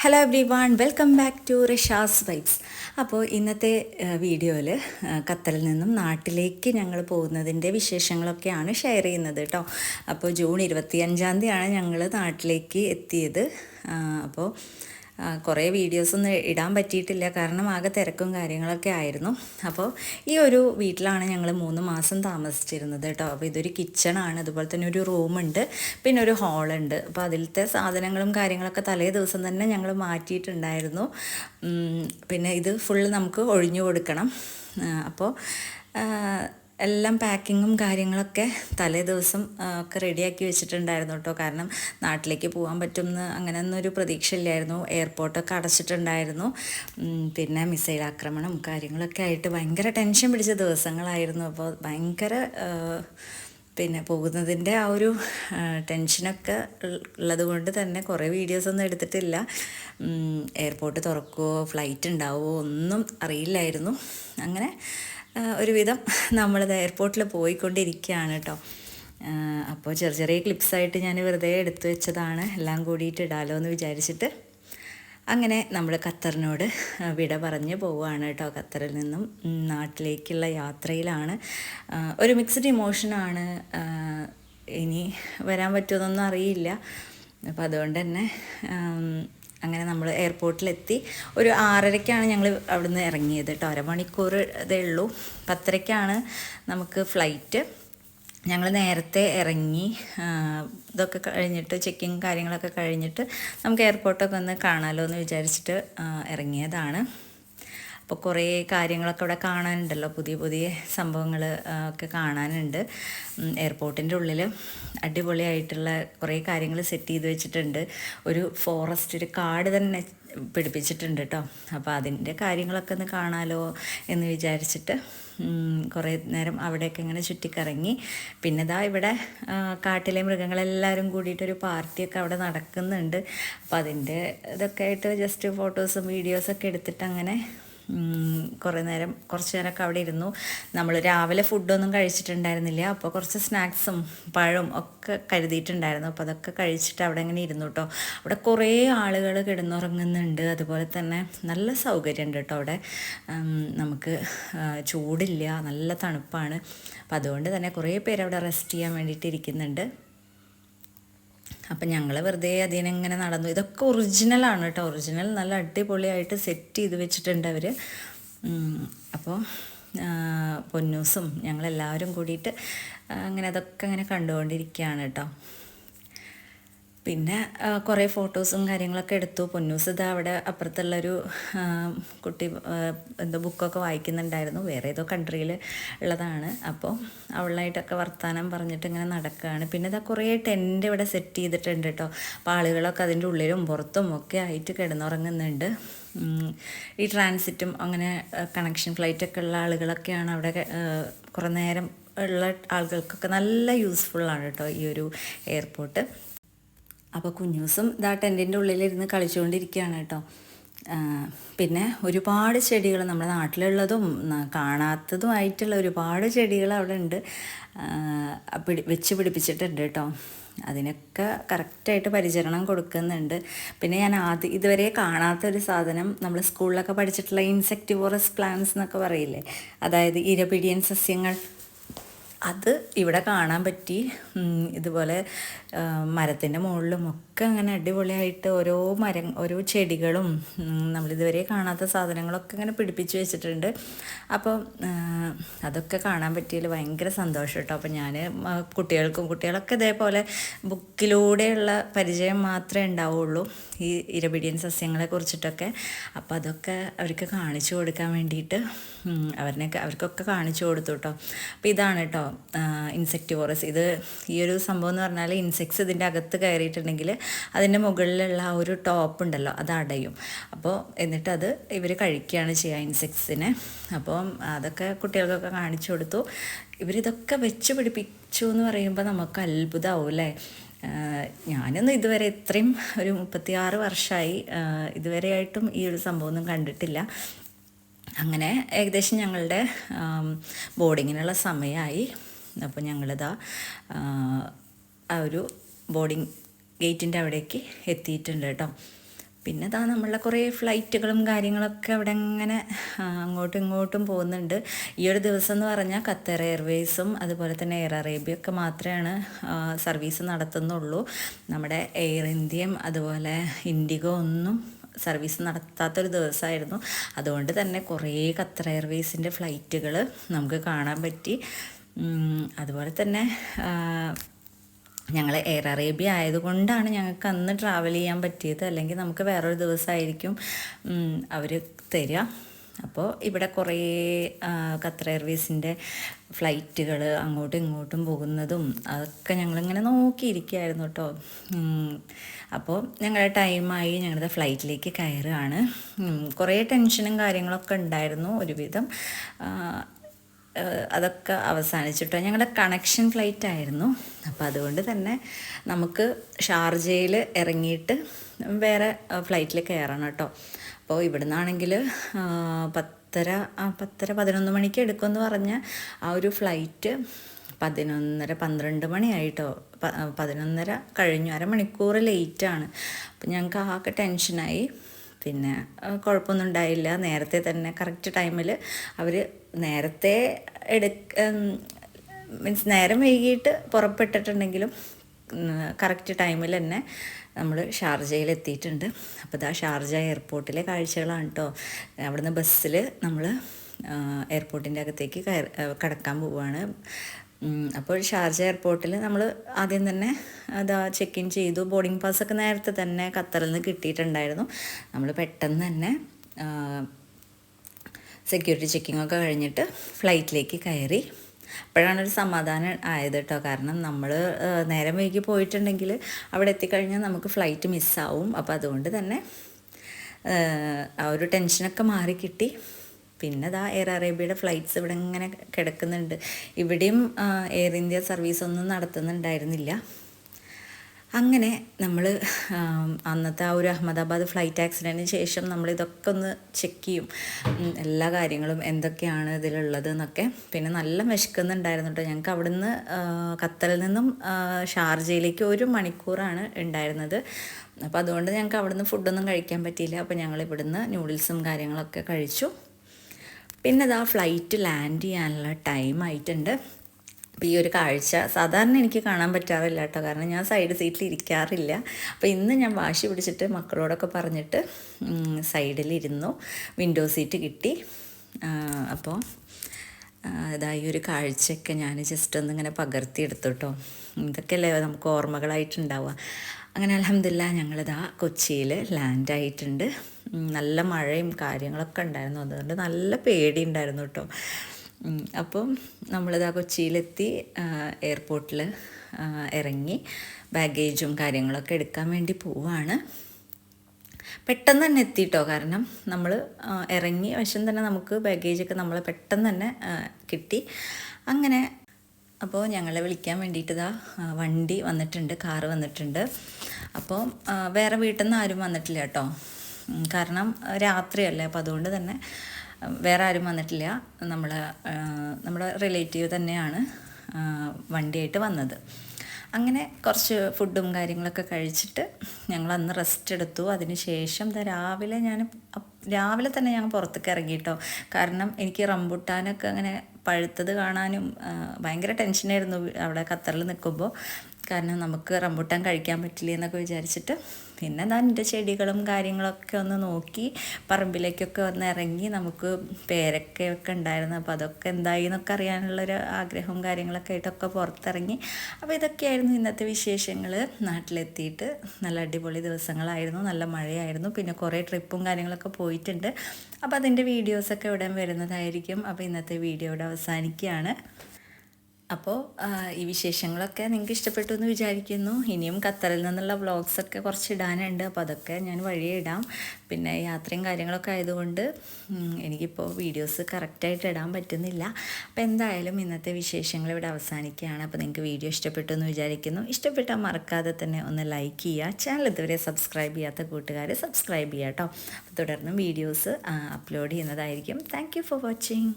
Hello everyone welcome back to Risha's vibes അപ്പോൾ ഇന്നത്തെ വീഡിയോയിൽ ഖത്തറിൽ നിന്നും നാട്ടിലേക്ക് ഞങ്ങൾ പോകുന്നതിന്റെ വിശേഷങ്ങളൊക്കെയാണ് ഷെയർ ചെയ്യുന്നത് കേട്ടോ അപ്പോൾ ജൂൺ ഇരുപത്തിയഞ്ചാം തീയതിയാണ് ഞങ്ങൾ നാട്ടിലേക്ക് എത്തിയത്. അപ്പോൾ കുറേ വീഡിയോസൊന്നും ഇടാൻ പറ്റിയിട്ടില്ല. കാരണം ആകെ തിരക്കും കാര്യങ്ങളൊക്കെ ആയിരുന്നു. അപ്പോൾ ഈ ഒരു വീട്ടിലാണ് ഞങ്ങൾ മൂന്ന് മാസം താമസിച്ചിരുന്നത് കേട്ടോ. അപ്പോൾ ഇതൊരു കിച്ചണാണ് അതുപോലെ തന്നെ ഒരു റൂമുണ്ട് പിന്നെ ഒരു ഹാളുണ്ട് അപ്പോൾ അതിലത്തെ സാധനങ്ങളും കാര്യങ്ങളൊക്കെ തലേ ദിവസം തന്നെ ഞങ്ങൾ മാറ്റിയിട്ടുണ്ടായിരുന്നു. പിന്നെ ഇത് ഫുള്ള് നമുക്ക് ഒഴിഞ്ഞു കൊടുക്കണം. അപ്പോൾ എല്ലാം പാക്കിങ്ങും കാര്യങ്ങളൊക്കെ തലേ ദിവസം ഒക്കെ റെഡിയാക്കി വെച്ചിട്ടുണ്ടായിരുന്നു കേട്ടോ. കാരണം നാട്ടിലേക്ക് പോകാൻ പറ്റുമെന്ന് അങ്ങനെയൊന്നും പ്രതീക്ഷ ഇല്ലായിരുന്നു എയർപോർട്ടൊക്കെ അടച്ചിട്ടുണ്ടായിരുന്നു. പിന്നെ മിസൈൽ ആക്രമണം കാര്യങ്ങളൊക്കെ ആയിട്ട് ഭയങ്കര ടെൻഷൻ പിടിച്ച ദിവസങ്ങളായിരുന്നു. അപ്പോൾ ഭയങ്കര പിന്നെ പോകുന്നതിന്റെ ആ ഒരു ടെൻഷനൊക്കെ ഉള്ളത് കൊണ്ട് തന്നെ കുറേ വീഡിയോസൊന്നും എടുത്തിട്ടില്ല. എയർപോർട്ട് തുറക്കുമോ ഫ്ലൈറ്റ് ഉണ്ടാവുമോ ഒന്നും അറിയില്ലായിരുന്നു. അങ്ങനെ ഒരുവിധം നമ്മളിത് എയർപോർട്ടിൽ പോയിക്കൊണ്ടിരിക്കുകയാണ് കേട്ടോ അപ്പോൾ ചെറിയ ചെറിയ ക്ലിപ്സായിട്ട് ഞാൻ വെറുതെ എടുത്തു വെച്ചതാണ്. എല്ലാം കൂടിയിട്ട് ഇടാലോ എന്ന് വിചാരിച്ചിട്ട് അങ്ങനെ നമ്മൾ ഖത്തറിനോട് വിട പറഞ്ഞ് പോവുകയാണ് കേട്ടോ ഖത്തറിൽ നിന്നും നാട്ടിലേക്കുള്ള യാത്രയിലാണ്. ഒരു മിക്സ്ഡ് ഇമോഷനാണ് ഇനി വരാൻ പറ്റുമെന്നൊന്നും അറിയില്ല. അപ്പോൾ അതുകൊണ്ട് തന്നെ അങ്ങനെ നമ്മൾ എയർപോർട്ടിലെത്തി. ഒരു ആറരയ്ക്കാണ് ഞങ്ങൾ അവിടുന്ന് ഇറങ്ങിയത് കേട്ടോ. അരമണിക്കൂർ ഇതേ ഉള്ളൂ. പത്തരയ്ക്കാണ് നമുക്ക് ഫ്ലൈറ്റ് ഞങ്ങൾ നേരത്തെ ഇറങ്ങി. ഇതൊക്കെ കഴിഞ്ഞിട്ട് ചെക്കിങ് കാര്യങ്ങളൊക്കെ കഴിഞ്ഞിട്ട് നമുക്ക് എയർപോർട്ടൊക്കെ ഒന്ന് കാണാമല്ലോ എന്ന് വിചാരിച്ചിട്ട് ഇറങ്ങിയതാണ്. അപ്പോൾ കുറേ കാര്യങ്ങളൊക്കെ അവിടെ കാണാനുണ്ടല്ലോ. പുതിയ പുതിയ സംഭവങ്ങൾ ഒക്കെ കാണാനുണ്ട്. എയർപോർട്ടിന്റെ ഉള്ളിൽ അടിപൊളിയായിട്ടുള്ള കുറേ കാര്യങ്ങൾ സെറ്റ് ചെയ്ത് വെച്ചിട്ടുണ്ട്. ഒരു ഫോറസ്റ്റ് ഒരു കാട് തന്നെ പിടിപ്പിച്ചിട്ടുണ്ട് കേട്ടോ അപ്പോൾ അതിന്റെ കാര്യങ്ങളൊക്കെ ഒന്ന് കാണാലോ എന്ന് വിചാരിച്ചിട്ട് കുറേ നേരം അവിടെയൊക്കെ ഇങ്ങനെ ചുറ്റിക്കറങ്ങി. പിന്നെ ഇതാ ഇവിടെ കാട്ടിലെ മൃഗങ്ങളെല്ലാവരും കൂടിയിട്ടൊരു പാർട്ടിയൊക്കെ അവിടെ നടക്കുന്നുണ്ട്. അപ്പോൾ അതിന്റെ ഇതൊക്കെ ആയിട്ട് ജസ്റ്റ് ഫോട്ടോസും വീഡിയോസൊക്കെ എടുത്തിട്ട് അങ്ങനെ കുറേ നേരം കുറച്ച് നേരമൊക്കെ അവിടെ ഇരുന്നു. നമ്മൾ രാവിലെ ഫുഡൊന്നും കഴിച്ചിട്ടുണ്ടായിരുന്നില്ല. അപ്പോൾ കുറച്ച് സ്നാക്സും പഴവും ഒക്കെ കരുതിയിട്ടുണ്ടായിരുന്നു. അപ്പോൾ അതൊക്കെ കഴിച്ചിട്ട് അവിടെ ഇങ്ങനെ ഇരുന്നു കേട്ടോ അവിടെ കുറേ ആളുകൾ കിടന്നുറങ്ങുന്നുണ്ട്. അതുപോലെ തന്നെ നല്ല സൗകര്യമുണ്ട് കേട്ടോ അവിടെ. നമുക്ക് ചൂടില്ല. നല്ല തണുപ്പാണ്. അപ്പം അതുകൊണ്ട് തന്നെ കുറേ പേര് അവിടെ റെസ്റ്റ് ചെയ്യാൻ വേണ്ടിയിട്ട് ഇരിക്കുന്നുണ്ട്. അപ്പം ഞങ്ങൾ വെറുതെ അതിനിങ്ങനെ നടന്നു. ഇതൊക്കെ ഒറിജിനലാണ് കേട്ടോ. ഒറിജിനൽ നല്ല അടിപൊളിയായിട്ട് സെറ്റ് ചെയ്ത് വെച്ചിട്ടുണ്ട് അവർ അപ്പോൾ പൊന്നൂസും ഞങ്ങളെല്ലാവരും കൂടിയിട്ട് അങ്ങനെ അതൊക്കെ അങ്ങനെ കണ്ടുകൊണ്ടിരിക്കുകയാണ് കേട്ടോ. പിന്നെ കുറേ ഫോട്ടോസും കാര്യങ്ങളൊക്കെ എടുത്തു. പൊന്നൂസ് ഇതാ അവിടെ അപ്പുറത്തുള്ളൊരു കുട്ടി എന്തോ ബുക്കൊക്കെ വായിക്കുന്നുണ്ടായിരുന്നു. വേറെ ഏതോ കൺട്രിയിൽ ഉള്ളതാണ്. അപ്പോൾ അവളായിട്ടൊക്കെ വർത്തമാനം പറഞ്ഞിട്ട് ഇങ്ങനെ നടക്കുകയാണ് പിന്നെ ഇതാ കുറേ ടെന്റ് ഇവിടെ സെറ്റ് ചെയ്തിട്ടുണ്ട് കേട്ടോ. അപ്പോൾ ആളുകളൊക്കെ അതിന്റെ ഉള്ളിലും പുറത്തും ഒക്കെ ആയിട്ട് കിടന്നുറങ്ങുന്നുണ്ട്. ഈ ട്രാൻസിറ്റും അങ്ങനെ കണക്ഷൻ ഫ്ലൈറ്റൊക്കെ ഉള്ള ആളുകളൊക്കെയാണ് അവിടെ കുറേ നേരം ഉള്ള ആളുകൾക്കൊക്കെ നല്ല യൂസ്ഫുള്ളാണ് കേട്ടോ ഈ ഒരു എയർപോർട്ട്. അപ്പോൾ കുഞ്ഞൂസും ഇതാ ടെന്റിന്റെ ഉള്ളിലിരുന്ന് കളിച്ചുകൊണ്ടിരിക്കുകയാണ് കേട്ടോ. പിന്നെ ഒരുപാട് ചെടികൾ നമ്മുടെ നാട്ടിലുള്ളതും കാണാത്തതുമായിട്ടുള്ള ഒരുപാട് ചെടികൾ അവിടെ ഉണ്ട്. പിടി വെച്ച് പിടിപ്പിച്ചിട്ടുണ്ട് കേട്ടോ. അതിനൊക്കെ കറക്റ്റായിട്ട് പരിചരണം കൊടുക്കുന്നുണ്ട്. പിന്നെ ഞാൻ ആദ്യം ഇതുവരെ കാണാത്ത ഒരു സാധനം നമ്മൾ സ്കൂളിലൊക്കെ പഠിച്ചിട്ടുള്ള ഇൻസെക്ടിവോറസ് പ്ലാന്റ്സ് എന്നൊക്കെ പറയില്ലേ? അതായത് ഇരപിടിയൻ സസ്യങ്ങൾ. അത് ഇവിടെ കാണാൻ പറ്റി. ഇതുപോലെ മരത്തിന്റെ മുകളിലും ഒക്കെ അങ്ങനെ അടിപൊളിയായിട്ട് ഓരോ മരം ഓരോ ചെടികളും നമ്മളിതുവരെ കാണാത്ത സാധനങ്ങളൊക്കെ ഇങ്ങനെ പിടിപ്പിച്ച് വെച്ചിട്ടുണ്ട്. അപ്പോൾ അതൊക്കെ കാണാൻ പറ്റിയതിൽ ഭയങ്കര സന്തോഷം കേട്ടോ. അപ്പോൾ ഞാൻ കുട്ടികൾക്കും കുട്ടികളൊക്കെ ഇതേപോലെ ബുക്കിലൂടെയുള്ള പരിചയം മാത്രമേ ഉണ്ടാവുള്ളൂ ഈ ഇരപിടിയൻ സസ്യങ്ങളെ കുറിച്ചിട്ടൊക്കെ. അപ്പോൾ അതൊക്കെ അവർക്ക് കാണിച്ചു കൊടുക്കാൻ വേണ്ടിയിട്ട് അവരിനൊക്കെ അവർക്കൊക്കെ കാണിച്ചു കൊടുത്തു കേട്ടോ. അപ്പോൾ ഇതാണ് കേട്ടോ ഇൻസെക്ടിവോറസ്. ഇത് ഈ ഒരു സംഭവം എന്ന് പറഞ്ഞാൽ ഇൻസെക്ട്സ് ഇതിന്റെ അകത്ത് കയറിയിട്ടുണ്ടെങ്കിൽ അതിന്റെ മുകളിലുള്ള ആ ഒരു ടോപ്പ് ഉണ്ടല്ലോ അത് അടയും. അപ്പോൾ എന്നിട്ട് അത് ഇവർ കഴിക്കുകയാണ് ചെയ്യുക ഇൻസെക്ട്സിനെ. അപ്പോൾ അതൊക്കെ കുട്ടികൾക്കൊക്കെ കാണിച്ചു കൊടുത്തു. ഇവരിതൊക്കെ വെച്ച് പിടിപ്പിച്ചു എന്ന് പറയുമ്പോൾ നമുക്ക് അത്ഭുതമാവും അല്ലേ ഞാനൊന്നും ഇതുവരെ ഇത്രയും ഒരു മുപ്പത്തിയാറ് വർഷമായി ഇതുവരെയായിട്ടും ഈ ഒരു സംഭവമൊന്നും കണ്ടിട്ടില്ല. അങ്ങനെ ഏകദേശം ഞങ്ങളുടെ ബോർഡിങ്ങിനുള്ള സമയമായി. അപ്പോൾ ഞങ്ങളിതാ ആ ഒരു ബോർഡിങ് ഗേറ്റിന്റെ അവിടേക്ക് എത്തിയിട്ടുണ്ട് കേട്ടോ. പിന്നെ ഇതാ നമ്മളെ കുറേ ഫ്ലൈറ്റുകളും കാര്യങ്ങളൊക്കെ അവിടെ ഇങ്ങനെ അങ്ങോട്ടും ഇങ്ങോട്ടും പോകുന്നുണ്ട്. ഈ ഒരു ദിവസം എന്ന് പറഞ്ഞാൽ ഖത്തർ എയർവേസും അതുപോലെ തന്നെ എയർ അറേബ്യ ഒക്കെ മാത്രമാണ് സർവീസ് നടത്തുന്നുള്ളൂ. നമ്മുടെ എയർ ഇന്ത്യയും അതുപോലെ ഇൻഡിഗോ ഒന്നും സർവീസ് നടത്താത്തൊരു ദിവസമായിരുന്നു. അതുകൊണ്ട് തന്നെ കുറേ ഖത്തർ എയർവേസിന്റെ ഫ്ലൈറ്റുകൾ നമുക്ക് കാണാൻ പറ്റി. അതുപോലെ തന്നെ ഞങ്ങൾ എയർ അറേബ്യ ആയതുകൊണ്ടാണ് ഞങ്ങൾക്ക് അന്ന് ട്രാവൽ ചെയ്യാൻ പറ്റിയത്. അല്ലെങ്കിൽ നമുക്ക് വേറൊരു ദിവസമായിരിക്കും അവർ തരിക. അപ്പോൾ ഇവിടെ കുറേ ഖത്തർ എയർവേസിന്റെ ഫ്ലൈറ്റുകൾ അങ്ങോട്ടും ഇങ്ങോട്ടും പോകുന്നതും അതൊക്കെ ഞങ്ങളിങ്ങനെ നോക്കിയിരിക്കുകയായിരുന്നു കേട്ടോ. അപ്പോൾ ഞങ്ങളുടെ ടൈമായി ഞങ്ങളുടെ ഫ്ലൈറ്റിലേക്ക് കയറുകയാണ്. കുറേ ടെൻഷനും കാര്യങ്ങളൊക്കെ ഉണ്ടായിരുന്നു ഒരുവിധം. അതൊക്കെ അവസാനിച്ചിട്ടോ. ഞങ്ങളുടെ കണക്ഷൻ ഫ്ലൈറ്റ് ആയിരുന്നു. അപ്പോൾ അതുകൊണ്ട് തന്നെ നമുക്ക് ഷാർജയിൽ ഇറങ്ങിയിട്ട് വേറെ ഫ്ലൈറ്റിൽ കയറണം കേട്ടോ. അപ്പോൾ ഇവിടുന്നാണെങ്കിൽ പത്തര പത്തര പതിനൊന്ന് മണിക്ക് എടുക്കുമെന്ന് പറഞ്ഞ ആ ഒരു ഫ്ലൈറ്റ് പതിനൊന്നര പന്ത്രണ്ട് മണിയായിട്ടോ പതിനൊന്നര കഴിഞ്ഞു. അരമണിക്കൂർ ലേറ്റാണ് അപ്പം ഞങ്ങൾക്ക് ആകെ ടെൻഷനായി പിന്നെ കുഴപ്പമൊന്നും ഉണ്ടായില്ല. നേരത്തെ തന്നെ കറക്റ്റ് ടൈമിൽ അവർ നേരത്തെ എടുക്ക മീൻസ് നേരം വൈകിട്ട് പുറപ്പെട്ടിട്ടുണ്ടെങ്കിലും കറക്റ്റ് ടൈമിൽ തന്നെ നമ്മൾ ഷാർജയിൽ എത്തിയിട്ടുണ്ട്. അപ്പോൾ ഇതാ ഷാർജ എയർപോർട്ടിലെ കാഴ്ചകളാണ് കേട്ടോ അവിടുന്ന് ബസ്സിൽ നമ്മൾ എയർപോർട്ടിന്റെ അകത്തേക്ക് കടക്കാൻ പോവുകയാണ് അപ്പോൾ ഷാർജ എയർപോർട്ടിൽ നമ്മൾ ആദ്യം തന്നെ അതാ ചെക്ക് ഇൻ ചെയ്തു. ബോർഡിംഗ് പാസ്സൊക്കെ നേരത്തെ തന്നെ ഖത്തറിൽ നിന്ന് കിട്ടിയിട്ടുണ്ടായിരുന്നു. നമ്മൾ പെട്ടെന്ന് തന്നെ സെക്യൂരിറ്റി ചെക്കിംഗ് ഒക്കെ കഴിഞ്ഞിട്ട് ഫ്ലൈറ്റിലേക്ക് കയറി. അപ്പോഴാണ് ഒരു സമാധാനം ആയത് കേട്ടോ കാരണം നമ്മൾ നേരം വൈകി പോയിട്ടുണ്ടെങ്കിൽ അവിടെ എത്തിക്കഴിഞ്ഞാൽ നമുക്ക് ഫ്ലൈറ്റ് മിസ്സാവും അപ്പോൾ അതുകൊണ്ട് തന്നെ ആ, ഒരു ടെൻഷനൊക്കെ മാറി കിട്ടി. പിന്നെ ദാ എയർ അറേബ്യയുടെ ഫ്ലൈറ്റ്സ് ഇവിടെ ഇങ്ങനെ കിടക്കുന്നുണ്ട്. ഇവിടെയും എയർ ഇന്ത്യ സർവീസ് ഒന്നും നടത്തുന്നുണ്ടായിരുന്നില്ല. അങ്ങനെ നമ്മൾ അന്നത്തെ ആ ഒരു അഹമ്മദാബാദ് ഫ്ലൈറ്റ് ആക്സിഡന്റിന് ശേഷം നമ്മൾ ഇതൊക്കെ ഒന്ന് ചെക്ക് ചെയ്യും. എല്ലാ കാര്യങ്ങളും എന്തൊക്കെയാണ് ഇതിലുള്ളത് എന്നൊക്കെ. പിന്നെ നല്ല വിശക്കുന്നുണ്ടായിരുന്നു കേട്ടോ ഞങ്ങൾക്ക് അവിടുന്ന് ആ, ഖത്തറിൽ നിന്നും ഷാർജയിലേക്ക് ഒരു മണിക്കൂറാണ് ഉണ്ടായിരുന്നത്. അപ്പോൾ അതുകൊണ്ട് ഞങ്ങൾക്ക് അവിടുന്ന് ഫുഡൊന്നും കഴിക്കാൻ പറ്റിയില്ല. അപ്പോൾ ഞങ്ങൾ ഇവിടുന്ന് നൂഡിൽസും കാര്യങ്ങളൊക്കെ കഴിച്ചു. പിന്നെ ഇതാ ഫ്ലൈറ്റ് ലാൻഡ് ചെയ്യാനുള്ള ടൈം ആയിട്ടുണ്ട്. അപ്പോൾ ഈ ഒരു കാഴ്ച സാധാരണ എനിക്ക് കാണാൻ പറ്റാറില്ല കേട്ടോ. കാരണം ഞാൻ സൈഡ് സീറ്റിൽ ഇരിക്കാറില്ല. അപ്പോൾ ഇന്ന് ഞാൻ വാശി പിടിച്ചിട്ട് മക്കളോടൊക്കെ പറഞ്ഞിട്ട് സൈഡിലിരുന്നു വിൻഡോ സീറ്റ് കിട്ടി. അപ്പോൾ ആ, ഇതാ ഈ ഒരു കാഴ്ചയൊക്കെ ഞാൻ ജസ്റ്റ് ഒന്ന് ഇങ്ങനെ പകർത്തിയെടുത്തു കേട്ടോ. ഇതൊക്കെയല്ലേ നമുക്ക് ഓർമ്മകളായിട്ടുണ്ടാവുക. അങ്ങനെ അലഹമില്ല ഞങ്ങളിതാ കൊച്ചിയിൽ ലാൻഡ് ആയിട്ടുണ്ട്. നല്ല മഴയും കാര്യങ്ങളൊക്കെ ഉണ്ടായിരുന്നു. അതുകൊണ്ട് നല്ല പേടി ഉണ്ടായിരുന്നു കേട്ടോ. അപ്പം നമ്മളിതാ കൊച്ചിയിലെത്തി എയർപോർട്ടിൽ ഇറങ്ങി ബാഗേജും കാര്യങ്ങളൊക്കെ എടുക്കാൻ വേണ്ടി പോവാണ്. പെട്ടെന്ന് തന്നെ എത്തിട്ടോ? കാരണം നമ്മൾ ഇറങ്ങി വശം തന്നെ നമുക്ക് ബാഗേജൊക്കെ നമ്മൾ പെട്ടെന്ന് തന്നെ കിട്ടി. അങ്ങനെ അപ്പോൾ ഞങ്ങളെ വിളിക്കാൻ വേണ്ടിയിട്ട് ഇതാ വണ്ടി വന്നിട്ടുണ്ട് കാറ് വന്നിട്ടുണ്ട്. അപ്പോൾ വേറെ വീട്ടിൽ നിന്ന് ആരും വന്നിട്ടില്ല കേട്ടോ. കാരണം രാത്രിയല്ലേ അപ്പോൾ അതുകൊണ്ട് തന്നെ വേറെ ആരും വന്നിട്ടില്ല. നമ്മൾ നമ്മുടെ റിലേറ്റീവ് തന്നെയാണ് വണ്ടിയായിട്ട് വന്നത്. അങ്ങനെ കുറച്ച് ഫുഡും കാര്യങ്ങളൊക്കെ കഴിച്ചിട്ട് ഞങ്ങൾ അന്ന് റെസ്റ്റ് എടുത്തു. അതിന് ശേഷം ദാ രാവിലെ ഞാൻ രാവിലെ തന്നെ ഞാൻ പുറത്തേക്ക് ഇറങ്ങി കേട്ടോ കാരണം എനിക്ക് റംബുട്ടാനൊക്കെ അങ്ങനെ പഴുത്തത് കാണാനും ഭയങ്കര ടെൻഷനായിരുന്നു അവിടെ ഖത്തറിൽ നിൽക്കുമ്പോൾ. കാരണം നമുക്ക് റംബുട്ടാൻ കഴിക്കാൻ പറ്റില്ല എന്നൊക്കെ വിചാരിച്ചിട്ട് പിന്നെ ഞാൻ എന്റെ ചെടികളും കാര്യങ്ങളൊക്കെ ഒന്ന് നോക്കി പറമ്പിലേക്കൊക്കെ ഒന്ന് ഇറങ്ങി നമുക്ക് പേരക്കയൊക്കെ ഉണ്ടായിരുന്നു. അപ്പോൾ അതൊക്കെ എന്തായി എന്നൊക്കെ അറിയാനുള്ളൊരു ആഗ്രഹവും കാര്യങ്ങളൊക്കെ ആയിട്ടൊക്കെ പുറത്തിറങ്ങി. അപ്പോൾ ഇതൊക്കെയായിരുന്നു ഇന്നത്തെ വിശേഷങ്ങൾ. നാട്ടിലെത്തിയിട്ട് നല്ല അടിപൊളി ദിവസങ്ങളായിരുന്നു. നല്ല മഴയായിരുന്നു. പിന്നെ കുറേ ട്രിപ്പും കാര്യങ്ങളൊക്കെ പോയിട്ടുണ്ട്. അപ്പോൾ അതിന്റെ വീഡിയോസൊക്കെ ഇവിടെ വരുന്നതായിരിക്കും. അപ്പോൾ ഇന്നത്തെ വീഡിയോ അവസാനിക്കുകയാണ്. അപ്പോൾ ഈ വിശേഷങ്ങളൊക്കെ നിങ്ങൾക്ക് ഇഷ്ടപ്പെട്ടു എന്ന് വിചാരിക്കുന്നു. ഇനിയും ഖത്തറിൽ നിന്നുള്ള വ്ളോഗ്സൊക്കെ കുറച്ച് ഇടാനുണ്ട് അപ്പോൾ അതൊക്കെ ഞാൻ വഴിയെ ഇടാം. പിന്നെ യാത്രയും കാര്യങ്ങളൊക്കെ ആയതുകൊണ്ട് എനിക്കിപ്പോൾ വീഡിയോസ് കറക്റ്റായിട്ട് ഇടാൻ പറ്റുന്നില്ല. അപ്പോൾ എന്തായാലും ഇന്നത്തെ വിശേഷങ്ങൾ ഇവിടെ അവസാനിക്കുകയാണ്. അപ്പോൾ നിങ്ങൾക്ക് വീഡിയോ ഇഷ്ടപ്പെട്ടു എന്ന് വിചാരിക്കുന്നു. ഇഷ്ടപ്പെട്ടാൽ മറക്കാതെ തന്നെ ഒന്ന് ലൈക്ക് ചെയ്യുക. ചാനൽ ഇതുവരെ സബ്സ്ക്രൈബ് ചെയ്യാത്ത കൂട്ടുകാർ സബ്സ്ക്രൈബ് ചെയ്യുക കേട്ടോ അപ്പോൾ തുടർന്നും വീഡിയോസ് അപ്ലോഡ് ചെയ്യുന്നതായിരിക്കും. Thank for watching